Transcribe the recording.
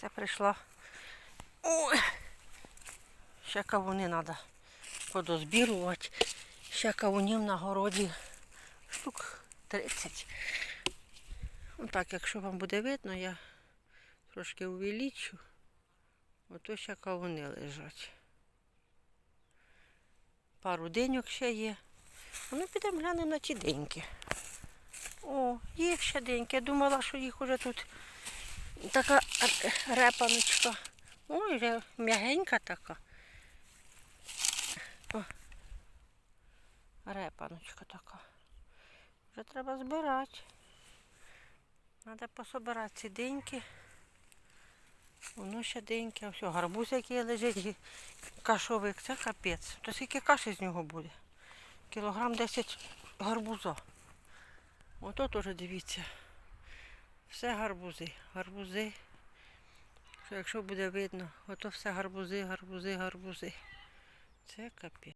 Це прийшла. Ой. Ще кавуни треба подозбірувати. Ще кавунів на городі штук 30. Ну так, якщо вам буде видно, я трошки увеличу. Ото ще кавуни лежать. Пару деньок ще є. Ну, підемо глянемо на ті деньки. О, є ще деньки. Я думала, що їх уже тут така репаночка. Ой, вже м'ягенька така. Репаночка така. Вже треба збирати. Треба пособирати ці деньки. Воно ще деньки. Ось гарбуз, який лежить, кашовик, це капець. То скільки каші з нього буде? Кілограм 10 гарбуза. Ото теж дивіться. Все гарбузи, гарбузи. Якщо буде видно, ото все гарбузи, гарбузи, гарбузи. Це капець.